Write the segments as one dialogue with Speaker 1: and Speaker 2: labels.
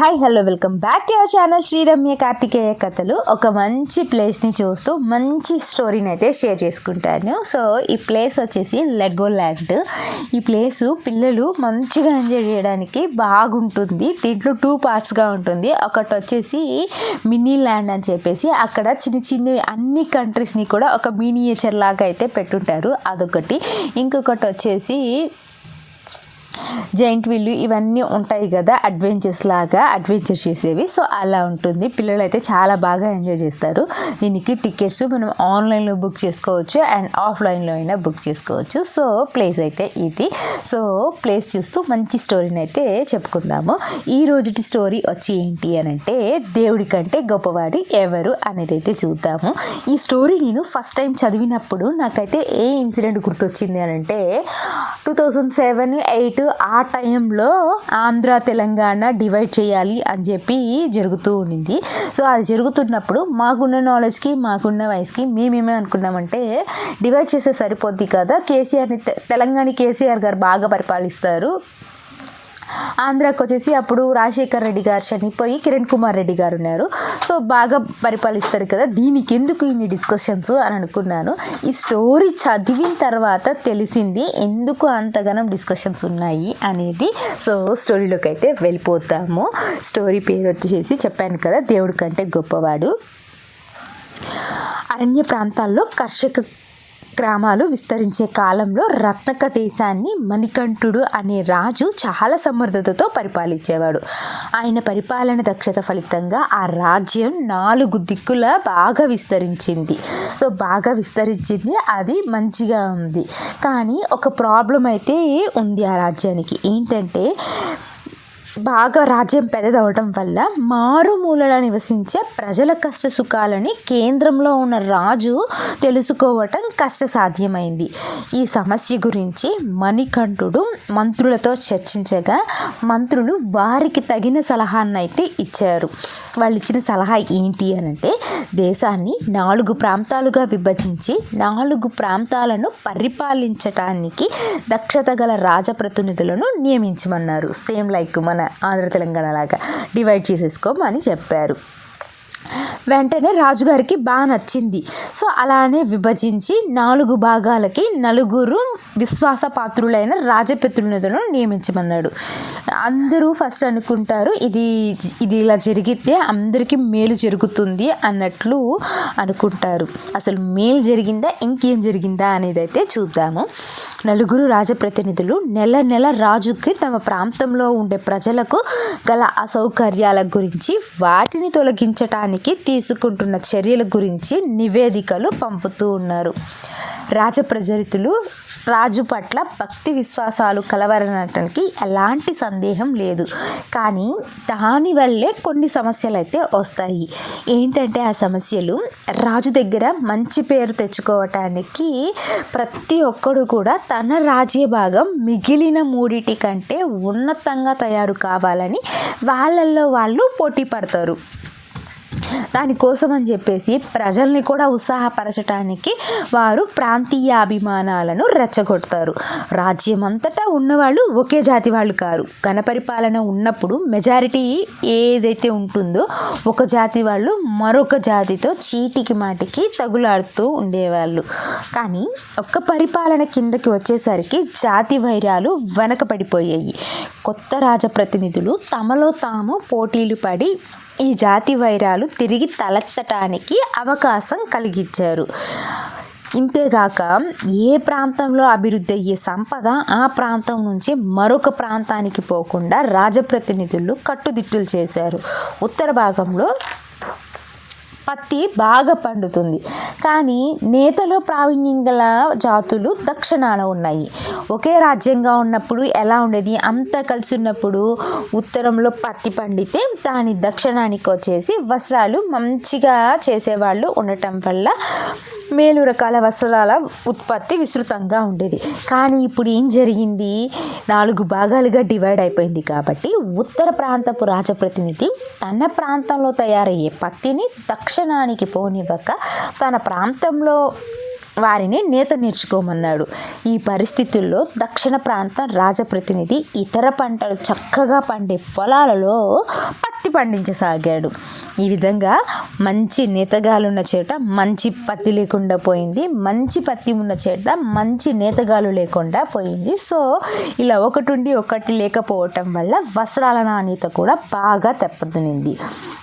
Speaker 1: Hi hello welcome back to our channel Sriramya Karthikeya కథలు ఒక మంచి ప్లేస్ని చూస్తూ మంచి స్టోరీని అయితే షేర్ చేసుకుంటాను. సో ఈ ప్లేస్ వచ్చేసి లెగో ల్యాండ్ ఈ ప్లేస్ పిల్లలు మంచిగా ఎంజాయ్ చేయడానికి బాగుంటుంది. దీంట్లో టూ పార్ట్స్గా ఉంటుంది. ఒకటి వచ్చేసి మినీ ల్యాండ్ అని చెప్పేసి అక్కడ చిన్న చిన్న అన్ని కంట్రీస్ని కూడా ఒక మినియేచర్ లాగా అయితే పెట్టుంటారు. అదొకటి. ఇంకొకటి వచ్చేసి జైంట్ వీళ్ళు ఇవన్నీ ఉంటాయి కదా అడ్వెంచర్స్ లాగా అడ్వెంచర్ చేసేవి. సో అలా ఉంటుంది. పిల్లలు అయితే చాలా బాగా ఎంజాయ్ చేస్తారు. దీనికి టికెట్స్ మనం ఆన్లైన్లో బుక్ చేసుకోవచ్చు అండ్ ఆఫ్లైన్లో అయినా బుక్ చేసుకోవచ్చు. సో ప్లేస్ అయితే ఇది. సో ప్లేస్ చూస్తూ మంచి స్టోరీని అయితే చెప్పుకుందాము. ఈ రోజుటి స్టోరీ వచ్చి ఏంటి అని అంటే దేవుడి కంటే గొప్పవాడు ఎవరు అనేది అయితే చూద్దాము. ఈ స్టోరీ నేను ఫస్ట్ టైం చదివినప్పుడు నాకైతే ఏ ఇన్సిడెంట్ గుర్తొచ్చింది అని అంటే టూ థౌజండ్ సెవెన్ ఎయిట్ ఆ టైంలో ఆంధ్ర తెలంగాణ డివైడ్ చేయాలి అని చెప్పి జరుగుతూ ఉండింది. సో అది జరుగుతున్నప్పుడు మాకున్న నాలెడ్జ్కి మాకున్న వయసుకి మేమేమే అనుకున్నామంటే డివైడ్ చేస్తే సరిపోద్ది కదా? కేసీఆర్ని తె- తెలంగాణ కేసీఆర్ గారు బాగా పరిపాలిస్తారు. ఆంధ్రాకి వచ్చేసి అప్పుడు రాజశేఖర్ రెడ్డి గారు చనిపోయి కిరణ్ కుమార్ రెడ్డి గారు ఉన్నారు. సో బాగా పరిపాలిస్తారు కదా దీనికి ఎందుకు ఇన్ని డిస్కషన్స్ అని అనుకున్నాను. ఈ స్టోరీ చదివిన తర్వాత తెలిసింది ఎందుకు అంతగానం డిస్కషన్స్ ఉన్నాయి అనేది. సో స్టోరీలోకి అయితే వెళ్ళిపోతాము. స్టోరీ పేరు వచ్చేసి చెప్పాను కదా దేవుడి కంటే గొప్పవాడు. అరణ్య ప్రాంతాల్లో కర్షక గ్రామాలు విస్తరించే కాలంలో రత్నక దేశాన్ని మణికంఠుడు అనే రాజు చాలా సమర్థతతో పరిపాలించేవాడు. ఆయన పరిపాలన దక్షత ఫలితంగా ఆ రాజ్యం నాలుగు దిక్కుల బాగా విస్తరించింది. సో బాగా విస్తరించింది అది మంచిగా ఉంది. కానీ ఒక ప్రాబ్లం అయితే ఉంది ఆ రాజ్యానికి. ఏంటంటే బాగా రాజ్యం పెద్దదవడం వల్ల మారుమూలల నివసించే ప్రజల కష్ట సుఖాలని కేంద్రంలో ఉన్న రాజు తెలుసుకోవటం కష్టసాధ్యమైంది. ఈ సమస్య గురించి మణికంఠుడు మంత్రులతో చర్చించగా మంత్రులు వారికి తగిన సలహాన్నైతే ఇచ్చారు. వాళ్ళు ఇచ్చిన సలహా ఏంటి అని అంటే దేశాన్ని నాలుగు ప్రాంతాలుగా విభజించి నాలుగు ప్రాంతాలను పరిపాలించటానికి దక్షత గల రాజప్రతినిధులను నియమించమన్నారు. సేమ్ లైక్ మన ఆంధ్ర తెలంగాణ లాగా డివైడ్ చేసేసుకోమని చెప్పారు. వెంటనే రాజుగారికి బాగా నచ్చింది. సో అలానే విభజించి నాలుగు భాగాలకి నలుగురు విశ్వాస పాత్రులైన రాజప్రతినిధులను నియమించమన్నాడు. అందరూ ఫస్ట్ అనుకుంటారు ఇది ఇది ఇలా జరిగితే అందరికీ మేలు జరుగుతుంది అన్నట్లు అనుకుంటారు. అసలు మేలు జరిగిందా ఇంకేం జరిగిందా అనేది అయితే చూద్దాము. నలుగురు రాజప్రతినిధులు నెల నెల రాజుకి తమ ప్రాంతంలో ఉండే ప్రజలకు గల అసౌకర్యాల గురించి వాటిని తొలగించటానికి తీసుకుంటున్న చర్యల గురించి నివేదికలు పంపుతూ ఉన్నారు. రాజప్రజరితులు రాజు పట్ల భక్తి విశ్వాసాలు కలవరనటానికి ఎలాంటి సందేహం లేదు. కానీ దానివల్లే కొన్ని సమస్యలు అయితే వస్తాయి. ఏంటంటే ఆ సమస్యలు రాజు దగ్గర మంచి పేరు తెచ్చుకోవటానికి ప్రతి ఒక్కడు కూడా తన రాజ్య భాగం మిగిలిన మూడిటి కంటే ఉన్నతంగా తయారు కావాలని వాళ్ళల్లో వాళ్ళు పోటీ పడతారు. దానికోసం అని చెప్పేసి ప్రజల్ని కూడా ఉత్సాహపరచడానికి వారు ప్రాంతీయ అభిమానాలను రెచ్చగొడతారు. రాజ్యం అంతటా ఉన్నవాళ్ళు ఒకే జాతి వాళ్ళు కారు. ఘనపరిపాలన ఉన్నప్పుడు మెజారిటీ ఏదైతే ఉంటుందో ఒక జాతి వాళ్ళు మరొక జాతితో చీటికి మాటికి తగులాడుతూ ఉండేవాళ్ళు. కానీ ఒక్క పరిపాలన కిందకి వచ్చేసరికి జాతి వైరాలు వెనకబడిపోయాయి కొత్త రాజప్రతినిధులు తమలో తాము పోటీలు పడి ఈ జాతి వైరాలు తిరిగి తలెత్తటానికి అవకాశం కలిగించారు. ఇంతేగాక ఏ ప్రాంతంలో అభివృద్ధి అయ్యే సంపద ఆ ప్రాంతం నుంచి మరొక ప్రాంతానికి పోకుండా రాజప్రతినిధులు కట్టుదిట్టులు చేశారు. ఉత్తర భాగంలో పత్తి బాగా పండుతుంది. కానీ నేతలో ప్రావీణ్యం గల జాతులు దక్షిణాన ఉన్నాయి. ఒకే రాజ్యంగా ఉన్నప్పుడు ఎలా ఉండేది? అంతా కలిసి ఉన్నప్పుడు ఉత్తరంలో పత్తి పండితే దాని దక్షిణానికి వచ్చేసి వస్త్రాలు మంచిగా చేసేవాళ్ళు ఉండటం వల్ల మేలు రకాల వస్త్రాల ఉత్పత్తి విస్తృతంగా ఉండేది. కానీ ఇప్పుడు ఏం జరిగింది? నాలుగు భాగాలుగా డివైడ్ అయిపోయింది కాబట్టి ఉత్తర ప్రాంతపు రాజప్రతినిధి తన ప్రాంతంలో తయారయ్యే పత్తిని దక్షిణానికి పోనివ్వక తన ప్రాంతంలో వారిని నేత నేర్చుకోమన్నాడు. ఈ పరిస్థితుల్లో దక్షిణ ప్రాంత రాజప్రతినిధి ఇతర పంటలు చక్కగా పండే పొలాలలో పత్తి పండించసాగాడు. ఈ విధంగా మంచి నేతగాలున్న చేట మంచి పత్తి లేకుండా పోయింది. మంచి పత్తి ఉన్న చేట మంచి నేతగాలు లేకుండా పోయింది. సో ఇలా ఒకటి ఉండి ఒకటి లేకపోవటం వల్ల వస్త్రాల నాణ్యత కూడా బాగా తెప్పదునింది.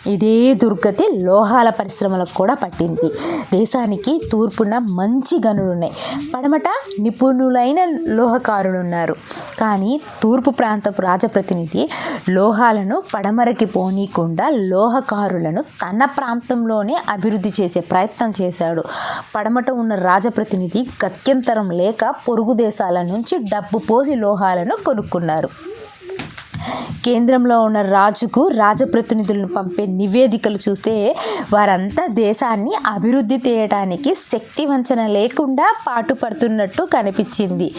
Speaker 1: ఇదే దుర్గతి లోహాల పరిశ్రమలకు కూడా పట్టింది. దేశానికి తూర్పున మంచి గనులు ఉన్నాయి పడమట నిపుణులైన లోహకారులు ఉన్నారు కానీ తూర్పు ప్రాంతపు రాజప్రతినిధి లోహాలను పడమరకి పోనీయకుండా లోహకారులను తన ప్రాంతంలోనే అభివృద్ధి చేసే ప్రయత్నం చేశాడు. పడమట ఉన్న రాజప్రతినిధి గత్యంతరం లేక పొరుగు దేశాల నుంచి డబ్బు పోసి లోహాలను కొనుక్కున్నారు. కేంద్రంలో ఉన్న రాజుకు రాజప్రతినిధులను పంపే నివేదికలు చూస్తే వారంతా దేశాన్ని అభివృద్ధి చేయడానికి శక్తి వంచన లేకుండా పాటుపడుతున్నట్టు కనిపించింది.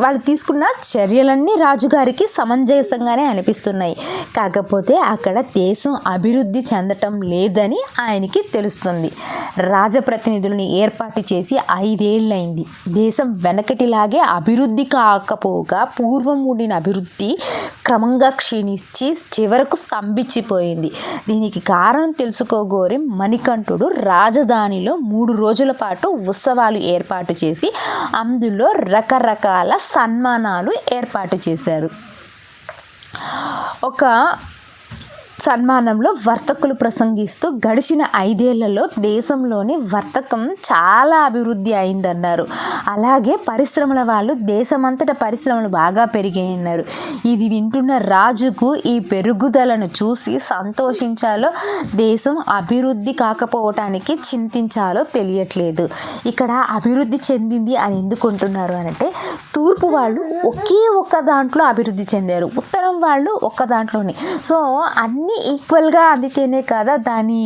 Speaker 1: వాళ్ళు తీసుకున్న చర్యలన్నీ రాజుగారికి సమంజసంగానే అనిపిస్తున్నాయి. కాకపోతే అక్కడ దేశం అభివృద్ధి చెందటం లేదని ఆయనకి తెలుస్తుంది. రాజప్రతినిధులని ఏర్పాటు చేసి ఐదేళ్ళైంది దేశం వెనకటిలాగే అభివృద్ధి కాకపోగా పూర్వం ఉండిన అభివృద్ధి క్రమంగా క్షీణించి చివరకు స్తంభించిపోయింది. దీనికి కారణం తెలుసుకోగోరి మణికంఠుడు రాజధానిలో మూడు రోజుల పాటు ఉత్సవాలు ఏర్పాటు చేసి అందులో రకరకాల సన్మానాలు ఏర్పాటు చేశారు. ఒక సన్మానంలో వర్తకులు ప్రసంగిస్తూ గడిచిన ఐదేళ్ళలో దేశంలోని వర్తకం చాలా అభివృద్ధి అయిందన్నారు. అలాగే పరిశ్రమల వాళ్ళు దేశమంతటా పరిశ్రమలు బాగా పెరిగాయన్నారు. ఇది వింటున్న రాజుకు ఈ పెరుగుదలను చూసి సంతోషించాలో దేశం అభివృద్ధి కాకపోవటానికి చింతించాలో తెలియట్లేదు. ఇక్కడ అభివృద్ధి చెందింది అని ఎందుకుంటున్నారు అంటే తూర్పు వాళ్ళు ఒకే ఒక్క దాంట్లో అభివృద్ధి చెందారు. ఉత్తరం వాళ్ళు ఒక్క దాంట్లోనే. సో అన్ని ఈక్వల్గా అందితేనే కదా దాని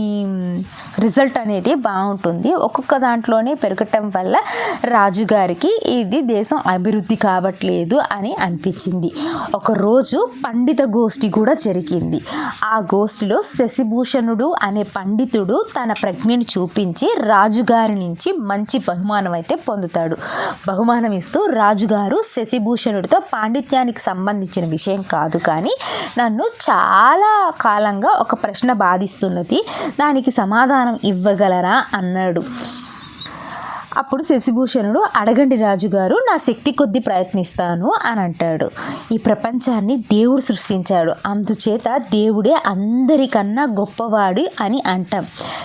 Speaker 1: రిజల్ట్ అనేది బాగుంటుంది. ఒక్కొక్క దాంట్లోనే పెరగటం వల్ల రాజుగారికి ఇది దేశం అభివృద్ధి కావట్లేదు అని అనిపించింది. ఒకరోజు పండిత గోష్ఠి కూడా జరిగింది. ఆ గోష్ఠిలో శశిభూషణుడు అనే పండితుడు తన ప్రజ్ఞని చూపించి రాజుగారి నుంచి మంచి బహుమానం అయితే పొందుతాడు. బహుమానం ఇస్తూ రాజుగారు శశిభూషణుడితో పాండిత్యానికి సంబంధించిన విషయం కాదు కానీ నన్ను చాలా కాలంగా ఒక ప్రశ్న బాధిస్తున్నది. దానికి సమాధానం ఇవ్వగలరా? అన్నాడు. అప్పుడు శశిభూషణుడు అడగండి రాజుగారు నా శక్తి కొద్దీ ప్రయత్నిస్తాను అని అంటాడు. ఈ ప్రపంచాన్ని దేవుడు సృష్టించాడు. అందుచేత దేవుడే అందరికన్నా గొప్పవాడు అని అంటాం.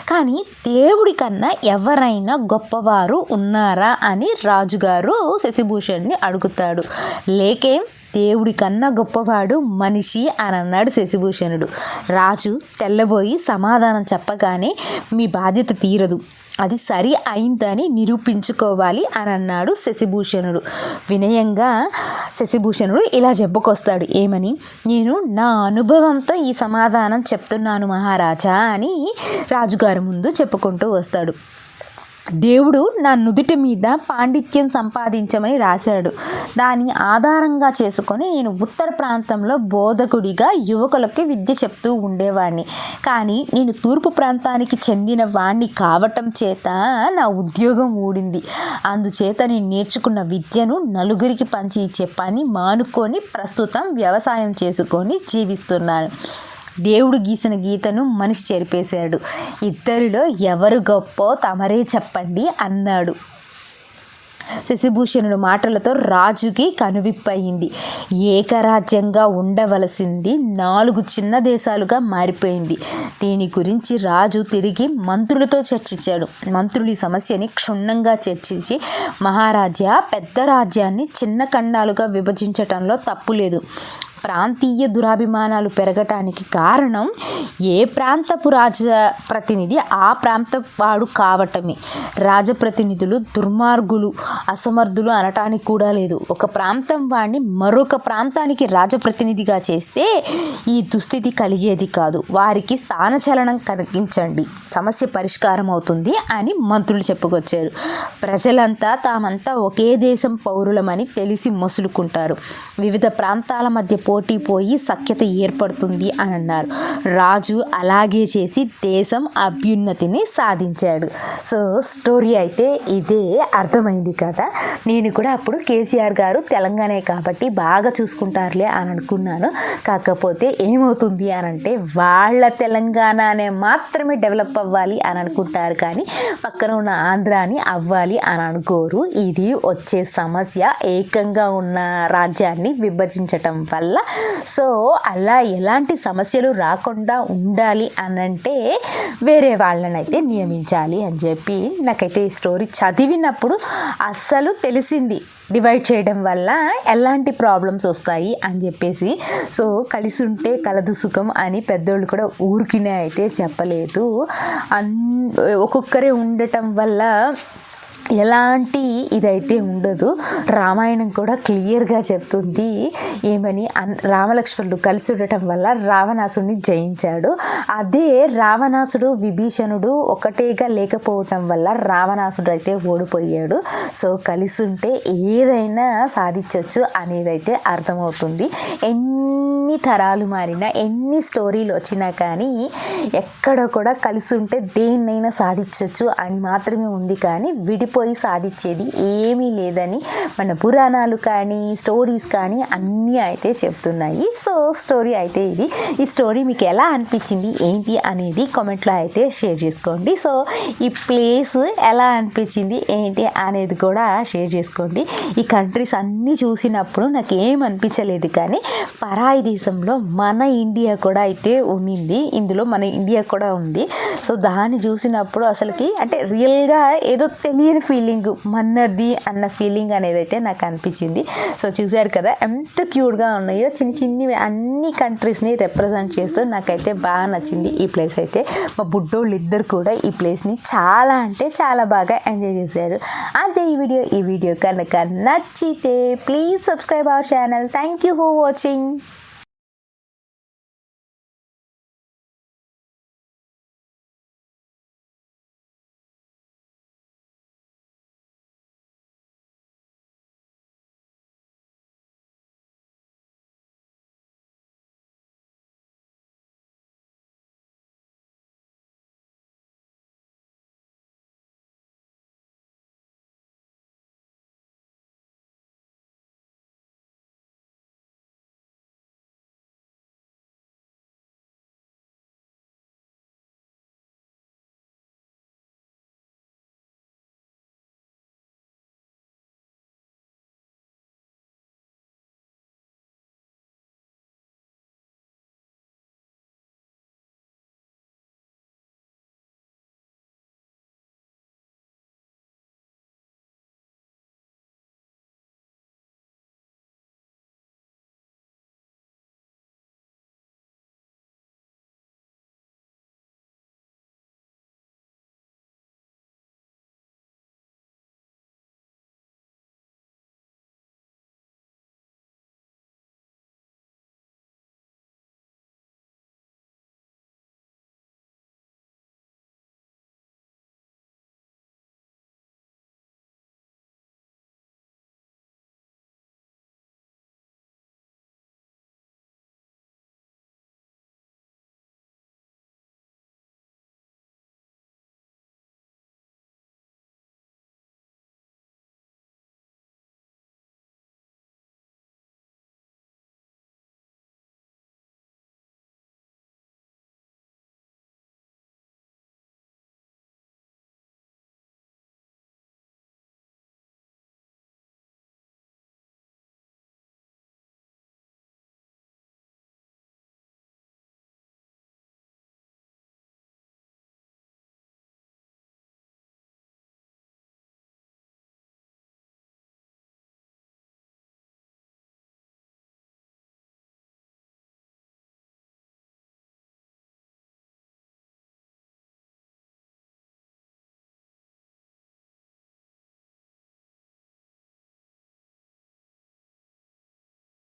Speaker 1: కానీ దేవుడి కన్నా ఎవరైనా గొప్పవారు ఉన్నారా? అని రాజుగారు శశిభూషణ్ని అడుగుతాడు. లేకేం దేవుడి కన్నా గొప్పవాడు మనిషి అని అన్నాడు శశిభూషణుడు. రాజు తెల్లబోయి సమాధానం చెప్పగానే మీ బాధ్యత తీరదు. అది సరి అయిందని నిరూపించుకోవాలి అని అన్నాడు శశిభూషణుడు. వినయంగా శశిభూషణుడు ఇలా చెప్పుకొస్తాడు ఏమని? నేను నా అనుభవంతో ఈ సమాధానం చెప్తున్నాను మహారాజా అని రాజుగారి ముందు చెప్పుకుంటూ వస్తాడు. దేవుడు నా నుదుటి మీద పాండిత్యం సంపాదించమని రాశాడు. దాని ఆధారంగా చేసుకొని నేను ఉత్తర ప్రాంతంలో బోధకుడిగా యువకులకి విద్య చెప్తూ ఉండేవాడిని కానీ నేను తూర్పు ప్రాంతానికి చెందిన వాణ్ణి కావటం చేత నా ఉద్యోగం ఊడింది. అందుచేత నేను నేర్చుకున్న విద్యను నలుగురికి పంచి ఇచ్చే పని మానుకొని ప్రస్తుతం వ్యవసాయం చేసుకొని జీవిస్తున్నాను. దేవుడు గీసిన గీతను మనిషి చెరిపేశాడు. ఇద్దరిలో ఎవరు గొప్పో తమరే చెప్పండి అన్నాడు. శశిభూషణుడు మాటలతో రాజుకి కనువిప్పయింది ఏకరాజ్యంగా ఉండవలసింది నాలుగు చిన్న దేశాలుగా మారిపోయింది. దీని గురించి రాజు తిరిగి మంత్రులతో చర్చించాడు. మంత్రులు ఈ సమస్యని క్షుణ్ణంగా చర్చించి మహారాజా పెద్ద రాజ్యాన్ని చిన్న ఖండాలుగా విభజించటంలో తప్పు లేదు. ప్రాంతీయ దురాభిమానాలు పెరగటానికి కారణం ఏ ప్రాంతపు రాజ ప్రతినిధి? ఆ ప్రాంత వాడు కావటమే. రాజప్రతినిధులు దుర్మార్గులు అసమర్థులు అనటానికి కూడా లేదు. ఒక ప్రాంతం వాడిని మరొక ప్రాంతానికి రాజప్రతినిధిగా చేస్తే ఈ దుస్థితి కలిగేది కాదు. వారికి స్థానచలనం కలిగించండి. సమస్య పరిష్కారం అవుతుంది అని మంత్రులు చెప్పుకొచ్చారు. ప్రజలంతా తామంతా ఒకే దేశం పౌరులమని తెలిసి మొసులుకుంటారు. వివిధ ప్రాంతాల మధ్య పో పోటీ పోయి సఖ్యత ఏర్పడుతుంది అని అన్నారు. రాజు అలాగే చేసి దేశం అభ్యున్నతిని సాధించాడు. సో స్టోరీ అయితే ఇదే అర్థమైంది కదా. నేను కూడా అప్పుడు కేసీఆర్ గారు తెలంగాణే కాబట్టి బాగా చూసుకుంటారులే అని అనుకున్నాను. కాకపోతే ఏమవుతుంది అని అంటే వాళ్ళ తెలంగాణనే మాత్రమే డెవలప్ అవ్వాలి అని అనుకుంటారు కానీ పక్కన ఉన్న ఆంధ్రాని అవ్వాలి అని అనుకోరు. ఇది వచ్చే సమస్య ఏకంగా ఉన్న రాజ్యాన్ని విభజించటం వల్ల సో అలా ఎలాంటి సమస్యలు రాకుండా ఉండాలి అని అంటే వేరే వాళ్ళని అయితే నియమించాలి అని చెప్పి నాకైతే ఈ స్టోరీ చదివినప్పుడు అస్సలు తెలిసింది. డివైడ్ చేయడం వల్ల ఎలాంటి ప్రాబ్లమ్స్ వస్తాయి అని చెప్పేసి. సో కలిసి ఉంటే కలదు సుఖం అని పెద్దోళ్ళు కూడా ఊరికినే అయితే చెప్పలేదు. అన్ ఒక్కొక్కరే ఉండటం వల్ల ఎలాంటి ఇదైతే ఉండదు రామాయణం కూడా క్లియర్గా చెప్తుంది. ఏమని? అన్ రామలక్ష్మణుడు కలిసి ఉండటం వల్ల రావణాసుడిని జయించాడు. అదే రావణాసుడు విభీషణుడు ఒకటేగా లేకపోవటం వల్ల రావణాసుడు అయితే ఓడిపోయాడు. సో కలిసి ఉంటే ఏదైనా సాధించవచ్చు అనేది అయితే అర్థమవుతుంది. ఎన్ని తరాలు మారినా ఎన్ని స్టోరీలు వచ్చినా కానీ ఎక్కడ కూడా కలిసి ఉంటే దేన్నైనా సాధించవచ్చు అని మాత్రమే ఉంది కానీ విడి పోయి సాధించేది ఏమీ లేదని మన పురాణాలు కానీ స్టోరీస్ కానీ అన్నీ అయితే చెప్తున్నాయి. సో స్టోరీ అయితే ఇది. ఈ స్టోరీ మీకు ఎలా అనిపించింది ఏంటి అనేది కామెంట్లో అయితే షేర్ చేసుకోండి. సో ఈ ప్లేస్ ఎలా అనిపించింది ఏంటి అనేది కూడా షేర్ చేసుకోండి. ఈ కంట్రీస్ అన్నీ చూసినప్పుడు నాకు ఏం అనిపించలేదు కానీ పరాయి దేశంలో మన ఇండియా కూడా అయితే ఉన్నింది. ఇందులో మన ఇండియా కూడా ఉంది. సో దాన్ని చూసినప్పుడు అసలుకి అంటే రియల్గా ఏదో తెలియని ఫీలింగ్ మనది అన్న ఫీలింగ్ అనేది అయితే నాకు అనిపించింది. సో చూసారు కదా ఎంత క్యూట్గా ఉన్నాయో చిన్న చిన్నవి అన్ని కంట్రీస్ని రిప్రజెంట్ చేస్తూ నాకైతే బాగా నచ్చింది ఈ ప్లేస్ అయితే. మా బుడ్డోళ్ళు ఇద్దరు కూడా ఈ ప్లేస్ని చాలా అంటే చాలా బాగా ఎంజాయ్ చేశారు. అంతే ఈ వీడియో ఈ వీడియో కనుక నచ్చితే please subscribe our channel thank you for watching